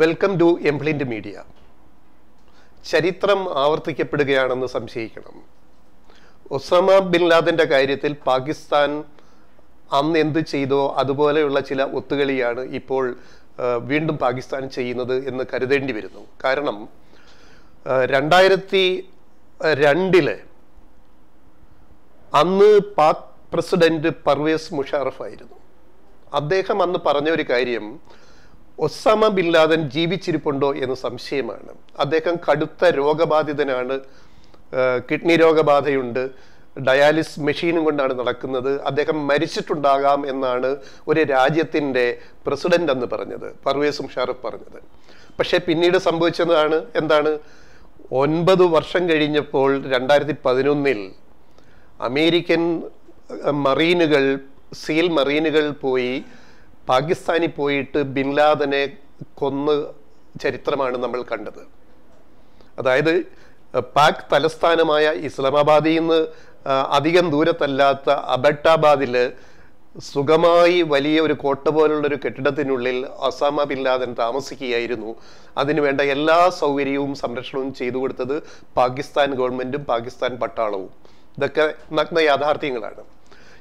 Welcome to എംപ്ലിന്റ് media ചരിത്രം ആവർത്തിക്കപ്പെടുകയാണെന്ന് സംശയിക്കണം. Osama bin ലാദന്റെ കാര്യത്തിൽ പാകിസ്ഥാൻ അന്ന് എന്ത് ചെയ്തോ അതുപോലെയുള്ള ചില ഒത്തുകളിയാണ് ഇപ്പോൾ വീണ്ടും പാകിസ്ഥാൻ ചെയ്യുന്നത് എന്ന് കരുതേണ്ടി വരുന്നു. കാരണം രണ്ടായിരത്തി രണ്ടിൽ അന്ന് പാക് പ്രസിഡന്റ് പർവേസ് മുഷാറഫ് ആയിരുന്നു. അദ്ദേഹം അന്ന് പറഞ്ഞ ഒരു കാര്യം ഒസാമ ബിൻ ലാദൻ ജീവിച്ചിരിപ്പുണ്ടോ എന്ന് സംശയമാണ്. അദ്ദേഹം കടുത്ത രോഗബാധിതനാണ്. കിഡ്നി രോഗബാധയുണ്ട്. ഡയാലിസ് മെഷീനും കൊണ്ടാണ് നടക്കുന്നത്. അദ്ദേഹം മരിച്ചിട്ടുണ്ടാകാം എന്നാണ് ഒരു രാജ്യത്തിന്റെ പ്രസിഡന്റ് എന്ന് പറഞ്ഞത് പർവേസ് മുഷാറഫ് പറഞ്ഞത്. പക്ഷേ പിന്നീട് സംഭവിച്ചതാണ് എന്താണ്? ഒൻപത് വർഷം കഴിഞ്ഞപ്പോൾ രണ്ടായിരത്തി പതിനൊന്നിൽ അമേരിക്കൻ മറീനുകൾ സീൽ മറീനുകൾ പോയി പാകിസ്ഥാനിൽ പോയിട്ട് ബിൻ ലാദനെ കൊന്ന് ചരിത്രമാണ് നമ്മൾ കണ്ടത്. അതായത് പാക് തലസ്ഥാനമായ ഇസ്ലാമാബാദിൽ നിന്ന് അധികം ദൂരത്തല്ലാത്ത അബട്ടാബാദിൽ സുഖമായി വലിയ ഒരു കോട്ട പോലുള്ള ഒരു കെട്ടിടത്തിനുള്ളിൽ അസാമ ബിൻ ലാദൻ താമസിക്കുകയായിരുന്നു. അതിനുവേണ്ട എല്ലാ സൗകര്യവും സംരക്ഷണവും ചെയ്തു കൊടുത്തത് പാകിസ്ഥാൻ ഗവൺമെന്റും പാകിസ്ഥാൻ പട്ടാളവും. ഇതൊക്കെ നഗ്ന യാഥാർത്ഥ്യങ്ങളാണ്.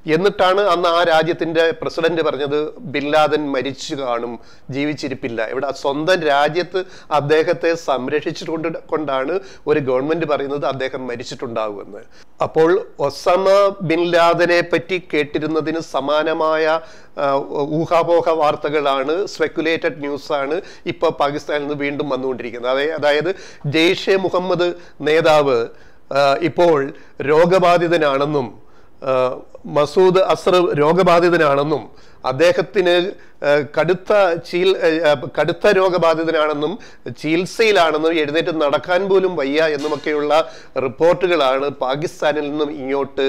എന്നിട്ടാണ് അന്ന് ആ രാജ്യത്തിന്റെ പ്രസിഡന്റ് പറഞ്ഞത് ബില്ലാദൻ ലാദൻ മരിച്ചു കാണും ജീവിച്ചിരിപ്പില്ല. ഇവിടെ സ്വന്തം രാജ്യത്ത് അദ്ദേഹത്തെ സംരക്ഷിച്ചുകൊണ്ട് കൊണ്ടാണ് ഒരു ഗവൺമെന്റ് പറയുന്നത് അദ്ദേഹം മരിച്ചിട്ടുണ്ടാവുമെന്ന്. അപ്പോൾ ഒസമ ബിൻ ലാദനെ പറ്റി കേട്ടിരുന്നതിന് സമാനമായ ഊഹാപോഹ വാർത്തകളാണ് സ്പെക്കുലേറ്റഡ് ന്യൂസാണ് ഇപ്പോൾ പാകിസ്ഥാനിൽ നിന്ന് വീണ്ടും വന്നുകൊണ്ടിരിക്കുന്നത്. അതായത് ജെയ്ഷെ മുഹമ്മദ് നേതാവ് ഇപ്പോൾ രോഗബാധിതനാണെന്നും മസൂദ് അസർ രോഗബാധിതനാണെന്നും അദ്ദേഹത്തിന് കടുത്ത ചീൽ കടുത്ത രോഗബാധിതനാണെന്നും ചികിത്സയിലാണെന്നും എഴുന്നേറ്റ് നടക്കാൻ പോലും വയ്യ എന്നുമൊക്കെയുള്ള റിപ്പോർട്ടുകളാണ് പാകിസ്ഥാനിൽ നിന്നും ഇങ്ങോട്ട്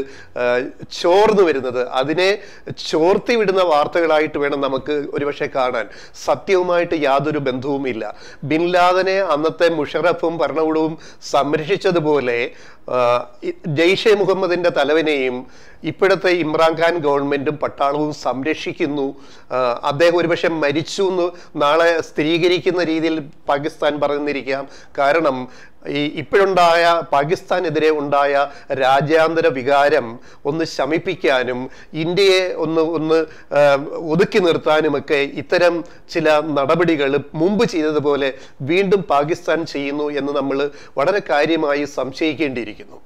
ചോർന്നു വരുന്നത്. അതിനെ ചോർത്തി വിടുന്ന വാർത്തകളായിട്ട് വേണം നമുക്ക് ഒരുപക്ഷെ കാണാൻ. സത്യവുമായിട്ട് യാതൊരു ബന്ധവുമില്ല. ബിൻ ലാദനെ അന്നത്തെ മുഷറഫും ഭരണകൂടവും സംരക്ഷിച്ചതുപോലെ ജെയ്ഷെ മുഹമ്മദിന്റെ തലവനെയും ഇപ്പോഴത്തെ ഇമ്രാൻഖാൻ ഗവൺമെന്റും പട്ടാളവും സംരക്ഷിക്കുന്നു. അദ്ദേഹം ഒരുപക്ഷെ മരിച്ചു എന്ന് നാളെ സ്ഥിരീകരിക്കുന്ന രീതിയിൽ പാകിസ്ഥാൻ പറഞ്ഞിരിക്കാം. കാരണം ഈ ഇപ്പോഴുണ്ടായ പാകിസ്ഥാനെതിരെ ഉണ്ടായ രാജ്യാന്തര വികാരം ഒന്ന് ശമിപ്പിക്കാനും ഇന്ത്യയെ ഒന്ന് ഒന്ന് ഒതുക്കി നിർത്താനുമൊക്കെ ഇത്തരം ചില നടപടികൾ മുമ്പ് ചെയ്തതുപോലെ വീണ്ടും പാകിസ്ഥാൻ ചെയ്യുന്നു എന്ന് നമ്മൾ വളരെ കാര്യമായി സംശയിക്കേണ്ടിയിരിക്കുന്നു.